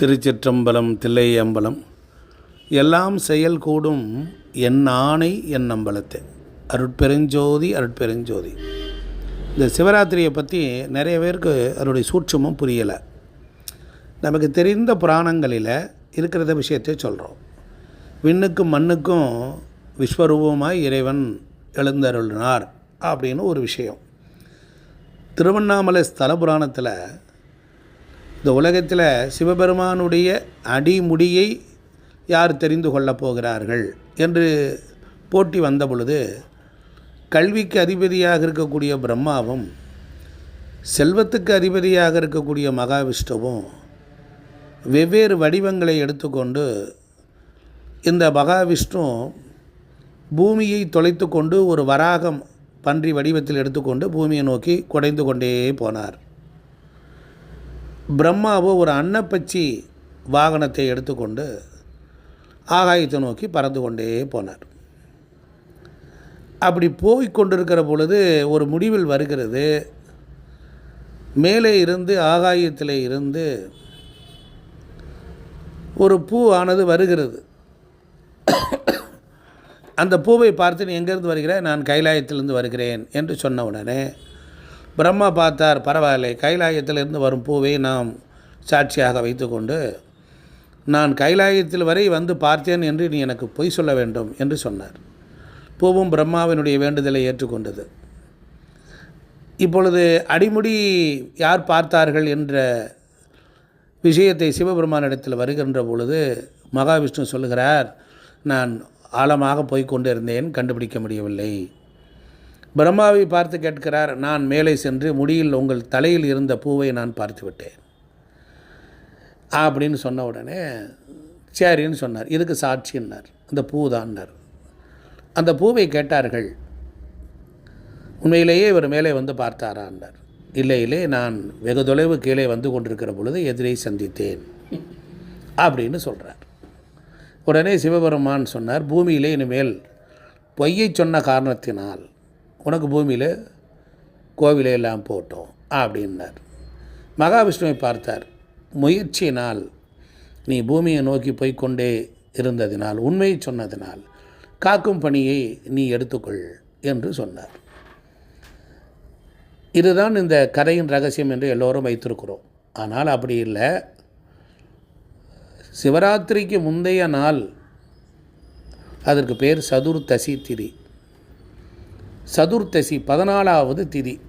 திருச்சிற்றம்பலம் தில்லையம்பலம் எல்லாம் செயல் கூடும் என் ஆணை என் அம்பலத்தை. அருட்பெருஞ்சோதி அருட்பெருஞ்சோதி. இந்த சிவராத்திரியை பற்றி நிறைய பேருக்கு அதனுடைய சூட்சமும் புரியலை. நமக்கு தெரிந்த புராணங்களில் இருக்கிறத விஷயத்தை சொல்கிறோம் விண்ணுக்கும் மண்ணுக்கும் விஸ்வரூபமாய் இறைவன் எழுந்தருளினார் அப்படின்னு ஒரு விஷயம். திருவண்ணாமலை ஸ்தல புராணத்தில் இந்த உலகத்தில் சிவபெருமானுடைய அடிமுடியை யார் தெரிந்து கொள்ளப் போகிறார்கள் என்று போட்டி வந்த பொழுது கல்விக்கு அதிபதியாக இருக்கக்கூடிய பிரம்மாவும் செல்வத்துக்கு அதிபதியாக இருக்கக்கூடிய மகாவிஷ்ணுவும் வெவ்வேறு வடிவங்களை எடுத்துக்கொண்டு இந்த மகாவிஷ்ணு பூமியை தொலைத்து கொண்டு ஒரு வராகம் பன்றி வடிவத்தில் எடுத்துக்கொண்டு பூமியை நோக்கி குடைந்து கொண்டே போனார். பிரம்மாவோ ஒரு அன்னப்பச்சி வாகனத்தை எடுத்துக்கொண்டு ஆகாயத்தை நோக்கி பறந்து கொண்டே போனார். அப்படி போய் கொண்டிருக்கிற பொழுது ஒரு முடிவில் வருகிறது. மேலே இருந்து ஆகாயத்தில் இருந்து ஒரு பூ ஆனது வருகிறது. அந்த பூவை பார்த்து நீ எங்கேருந்து வருகிறேன் நான் கைலாயத்திலிருந்து வருகிறேன் என்று சொன்ன உடனே பிரம்மா பார்த்தார் பரவாயில்லை கைலாயத்திலிருந்து வரும் பூவை நாம் சாட்சியாக வைத்துக்கொண்டு நான் கைலாயத்தில் வரை வந்து பார்த்தேன் என்று நீ எனக்கு பொய் சொல்ல வேண்டும் என்று சொன்னார். பூவும் பிரம்மாவினுடைய வேண்டுதலை ஏற்றுக்கொண்டது. இப்பொழுது அடிமுடி யார் பார்த்தார்கள் என்ற விஷயத்தை சிவபெருமானிடத்தில் வருகின்ற பொழுது மகாவிஷ்ணு சொல்லுகிறார் நான் ஆழமாக போய்க்கொண்டிருந்தேன் கண்டுபிடிக்க முடியவில்லை. பிரம்மாவை பார்த்து கேட்கிறார் நான் மேலே சென்று முடியில் உங்கள் தலையில் இருந்த பூவை நான் பார்த்து விட்டேன். அப்படின்னு சொன்ன உடனே சரின்னு சொன்னார். இதுக்கு சாட்சின்னார் அந்த பூ தான்னார் அந்த பூவை கேட்டார்கள். உண்மையிலேயே இவர் மேலே வந்து பார்த்தாரான்னார் இல்லையிலே நான் வெகு தொலைவு கீழே வந்து கொண்டிருக்கிற பொழுது எதிரை சந்தித்தேன். அப்படின்னு சொல்கிறார் உடனே சிவபெருமான் சொன்னார் பூமியிலே இனிமேல் பொய்யை சொன்ன காரணத்தினால் உனக்கு பூமியில் கோவிலே எல்லாம் போட்டோம் அப்படின்னார். மகாவிஷ்ணுவை பார்த்தார். முயற்சியினால் நீ பூமியை நோக்கி போய்க்கொண்டே இருந்ததினால் உண்மையை சொன்னதினால் காக்கும் பணியை நீ எடுத்துக்கொள் என்று சொன்னார். இதுதான் இந்த கதையின் ரகசியம் என்று எல்லோரும் வைத்திருக்கிறோம். ஆனால் அப்படி இல்லை. சிவராத்திரிக்கு முந்தைய நாள் அதற்கு பேர் சதுர்தசி திதி. சதுர்த்தசி பதினாலாவது திதி.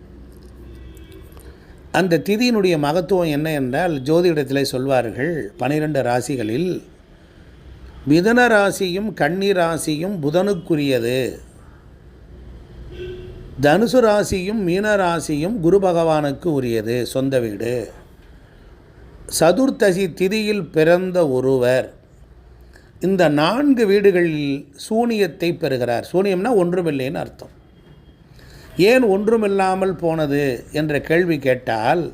அந்த திதியினுடைய மகத்துவம் என்ன என்றால் ஜோதிடத்தில் சொல்வார்கள் பனிரெண்டு ராசிகளில் மிதன ராசியும் கன்னி ராசியும் புதனுக்குரியது. தனுசு ராசியும் மீன ராசியும் குரு பகவானுக்கு உரியது சொந்த வீடு. சதுர்த்தசி திதியில் பிறந்த ஒருவர் இந்த நான்கு வீடுகளில் சூனியத்தை பெறுகிறார். சூனியம்னா ஒன்றுமில்லைன்னு அர்த்தம். ஏன் ஒன்றுமில்லாமல் போனது என்ற கேள்வி கேட்டால்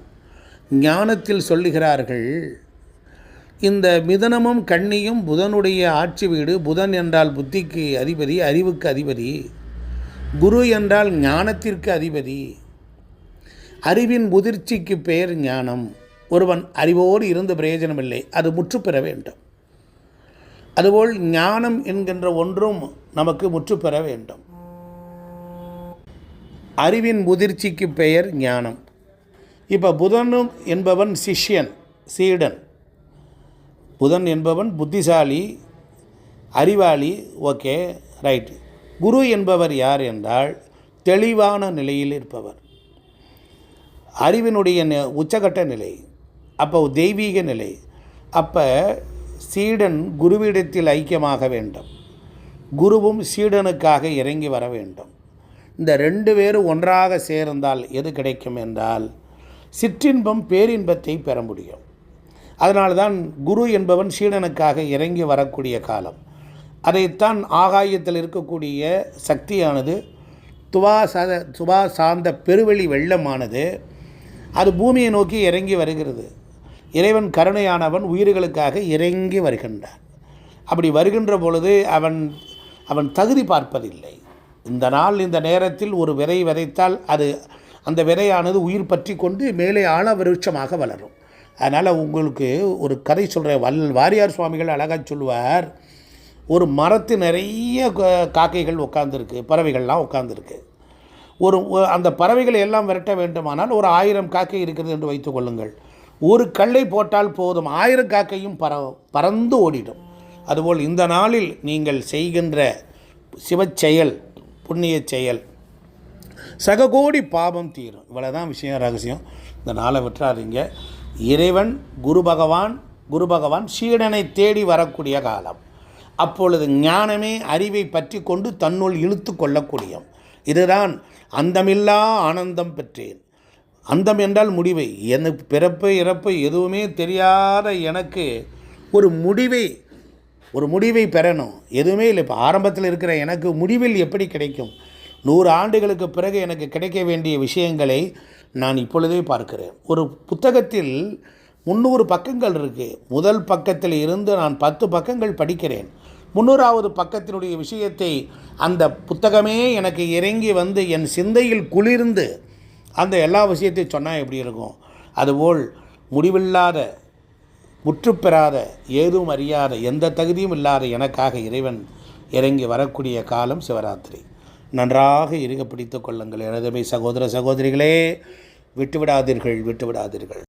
ஞானத்தில் சொல்லுகிறார்கள் இந்த மிதனமும் கண்ணியும் புதனுடைய ஆட்சி வீடு புதன் என்றால் புத்திக்கு அதிபதி அறிவுக்கு அதிபதி குரு என்றால் ஞானத்திற்கு அதிபதி அறிவின் முதிர்ச்சிக்கு பெயர் ஞானம். ஒருவன் அறிவோடு இருந்து பிரயோஜனமில்லை அது முற்று பெற வேண்டும். அதுபோல் ஞானம் என்கின்ற ஒன்றும் நமக்கு முற்று பெற வேண்டும். அறிவின் முதிர்ச்சிக்கு பெயர் ஞானம். இப்போ புதனும் என்பவன் சிஷ்யன் சீடன். புதன் என்பவன் புத்திசாலி அறிவாளி ஓகே ரைட். குரு என்பவர் யார் என்றால் தெளிவான நிலையில் இருப்பவர். அறிவினுடைய உச்சகட்ட நிலை அப்போ தெய்வீக நிலை அப்போ சீடன் குருவிடத்தில் ஐக்கியமாக வேண்டும். குருவும் சீடனுக்காக இறங்கி வர வேண்டும். இந்த ரெண்டு பேரும் ஒன்றாக சேர்ந்தால் எது கிடைக்கும் என்றால் சிற்றின்பம் பேரின்பத்தை பெற முடியும். அதனால்தான் குரு என்பவன் சீடனுக்காக இறங்கி வரக்கூடிய காலம். அதைத்தான் ஆகாயத்தில் இருக்கக்கூடிய சக்தியானது துவா சாத துவா சார்ந்த பெருவெளி வெள்ளமானது அது பூமியை நோக்கி இறங்கி வருகிறது. இறைவன் கருணையானவன் உயிர்களுக்காக இறங்கி வருகின்றான். அப்படி வருகின்ற பொழுது அவன் அவன் தகுதி பார்ப்பதில்லை. இந்த நாள் இந்த நேரத்தில் ஒரு விதை விதைத்தால் அது அந்த விதையானது உயிர் பற்றி கொண்டு மேலே ஆழ விருட்சமாக வளரும். அதனால் உங்களுக்கு ஒரு கதை சொல்கிறேன் வல் வாரியார் சுவாமிகள் அழகாக சொல்லுவார் ஒரு மரத்து நிறைய காக்கைகள் உட்காந்துருக்கு பறவைகள்லாம் உட்காந்துருக்கு ஒரு அந்த பறவைகளை எல்லாம் விரட்ட வேண்டுமானால் ஒரு ஆயிரம் காக்கை இருக்கிறது என்று வைத்துக்கொள்ளுங்கள் ஒரு கல்லை போட்டால் போதும் ஆயிரம் காக்கையும் பற பறந்து ஓடிடும். அதுபோல் இந்த நாளில் நீங்கள் செய்கின்ற சிவச் புண்ணிய புண்ணியச் செயல் சககோடி பாபம் தீரும். இவ்வளோ தான் விஷயம் ரகசியம். இந்த நாளை விட்டுறாதீங்க. இறைவன் குரு பகவான் குரு பகவான் சீடனை தேடி வரக்கூடிய காலம். அப்பொழுது ஞானமே அறிவை பற்றி கொண்டு தன்னுள் இழுத்து கொள்ளக்கூடிய இதுதான் அந்தமில்லா ஆனந்தம் பெற்றேன். அந்தம் என்றால் முடிவை. எனக்கு பிறப்பு இறப்பு எதுவுமே தெரியாத எனக்கு ஒரு முடிவை ஒரு முடிவை பெறணும். எதுவுமே இல்லை. இப்போ ஆரம்பத்தில் இருக்கிற எனக்கு முடிவில் எப்படி கிடைக்கும்? நூறு ஆண்டுகளுக்கு பிறகு எனக்கு கிடைக்க வேண்டிய விஷயங்களை நான் இப்பொழுதே பார்க்கிறேன். ஒரு புத்தகத்தில் முந்நூறு பக்கங்கள் இருக்குது முதல் பக்கத்தில் இருந்து நான் பத்து பக்கங்கள் படிக்கிறேன். முந்நூறாவது பக்கத்தினுடைய விஷயத்தை அந்த புத்தகமே எனக்கு இறங்கி வந்து என் சிந்தையில் குளிர்ந்து அந்த எல்லா விஷயத்தையும் சொன்னால் எப்படி இருக்கும்? அதுபோல் முடிவில்லாத முற்றுப்பெறாத ஏதும் அறியாத எந்த தகுதியும் இல்லாத எனக்காக இறைவன் இறங்கி வரக்கூடிய காலம் சிவராத்திரி. நன்றாக இருக பிடித்து கொள்ளுங்கள். எனதுமை சகோதர சகோதரிகளே விட்டுவிடாதீர்கள் விட்டுவிடாதீர்கள்.